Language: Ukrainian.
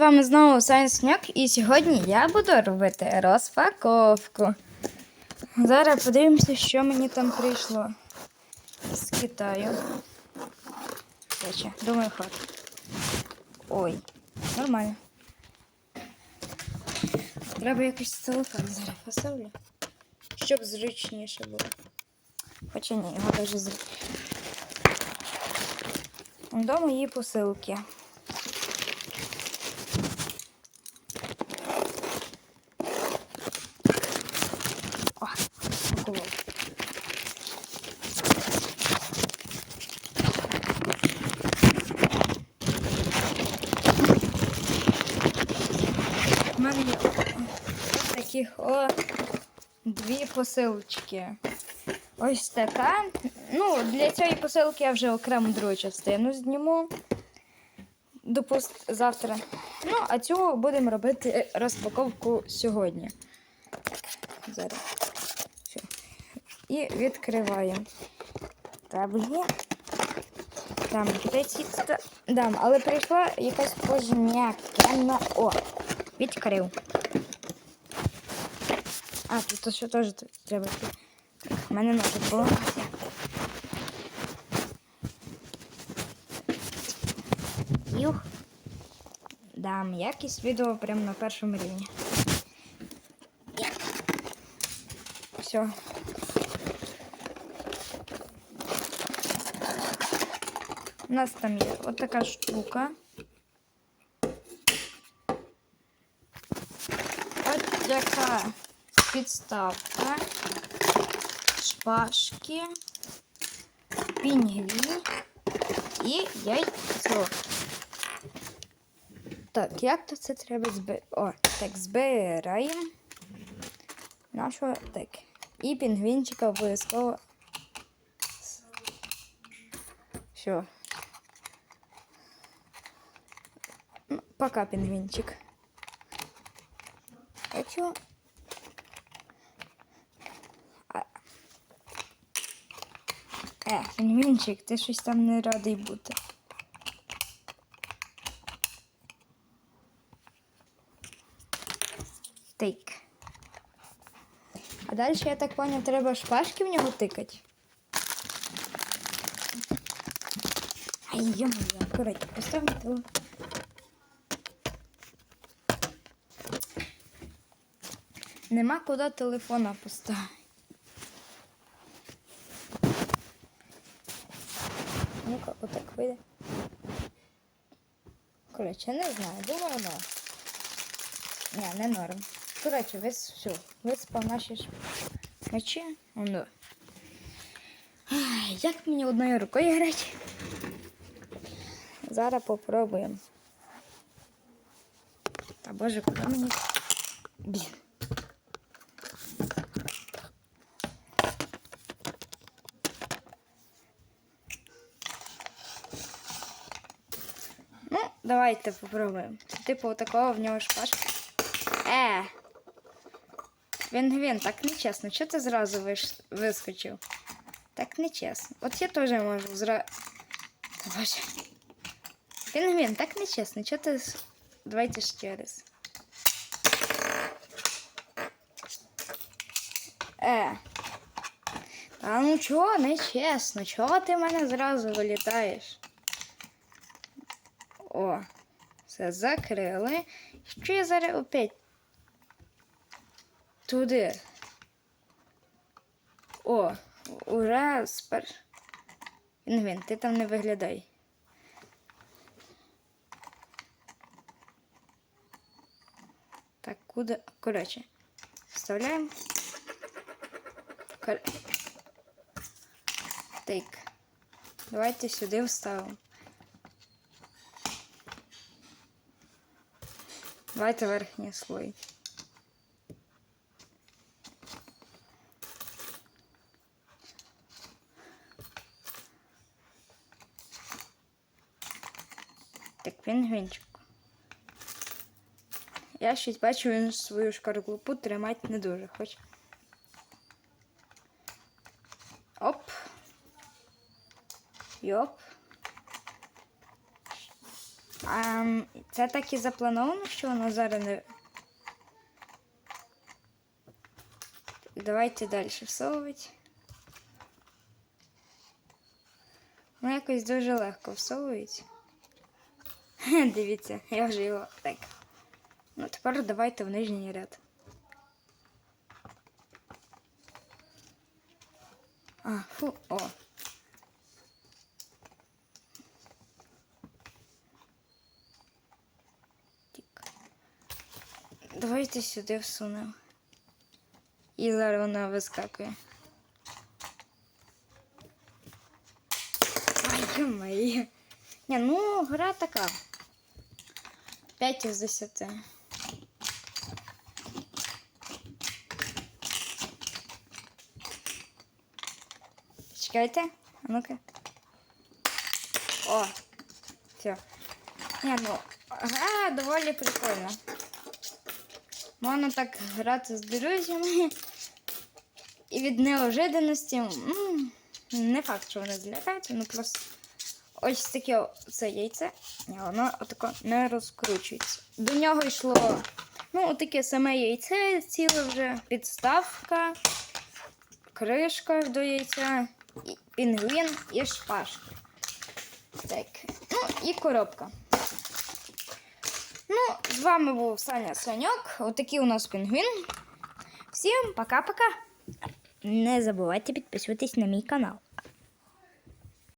вами знову Science і сьогодні я буду робити розпаковку. Зараз подивимося, що мені там прийшло з Китаю. Думаю, хватить. Ой, нормально. Треба якось целофан зараз поставлю, щоб зручніше було. Хоча ні, його дуже зручно. До мої посилки. О, уколол. У мене є ось таких о дві посилочки. Ось така. Ну, для цієї посилки я вже окремо другу частину зніму. Допуст завтра. Ну, а цю будемо робити розпаковку сьогодні. Зараз. Все. І відкриваємо. Там китайці. ста- Дам, але прийшла якась позмякена. О! Відкрив. А, тут ще теж треба. У мене ножик було. Юх. Дам якість відео прямо на першому рівні. Все. У нас там є от така штука. От така Підставка, шпажки, пінгвін і яйцо. Так, як то це треба збирати? О, так, збираємо. Нашого так. І пінгвінчика обов'язково. Все. Ну, пока, пінгвінчик. А чё? Е, пінгвінчик, ти щось там не радий бути. Тик. А далі, я так поняв, треба шпажки в нього тикати. Ай, йо-моє, акуратно, постав на телефон. Нема куди телефона поставити. Ну-ка, отак вийде. Коротше, не знаю, думаю, норм. Ні, не норм. Коротше, вис, все, виспав наші мечі. Ну. Як мені одною рукою грати? Зараз попробуємо. Та боже, куди мені. Блін. давайте попробуємо. Типу такого в нього шпажка. Е. Вінгвін, так нечесно. Чого ти зразу виш... вискочив? Так нечесно. От я теж можу зра... Та Боже. Пінгвін, так нечесно. Чого ти... з- Давайте ще раз. Е. Та ну чого, нечесно. Чого ти в мене зразу вилітаєш? О, все закрили. Що я зараз опять туди? О, уже спер. Інгвін, ти там не виглядай. Так, куди? Коротше, вставляємо. Кор... Давайте сюди вставимо. Давайте верхній слой. Так, пінгвінчик. Я щось бачу, він свою шкарлупу тримати не дуже хоче. Оп. Йоп. А це так і заплановано, що воно зараз не. Давайте далі всовувати. Воно якось дуже легко всовується. Дивіться, я вже його так. Ну, тепер давайте в нижній ряд. А, фу, о. Давайте сюди всунемо. І зараз вона вискакує. Ай, моє. Ні, ну, гра така. 5 із 10. Чекайте. А ну-ка. О. Все. Ні, ну, гра доволі прикольна. Можна так грати з друзями. І від неожиданності. м, Не факт, що вони злякаються, ну просто ось таке це яйце, і воно отако не розкручується. До нього йшло ну, отаке саме яйце, ціле вже підставка, кришка до яйця, і пінгвін і шпажка. Так. Ну і коробка. Ну, з вами був Саня Саньок. Отакий у нас пінгвін. Всім пока-пока. Не забувайте підписуватись на мій канал.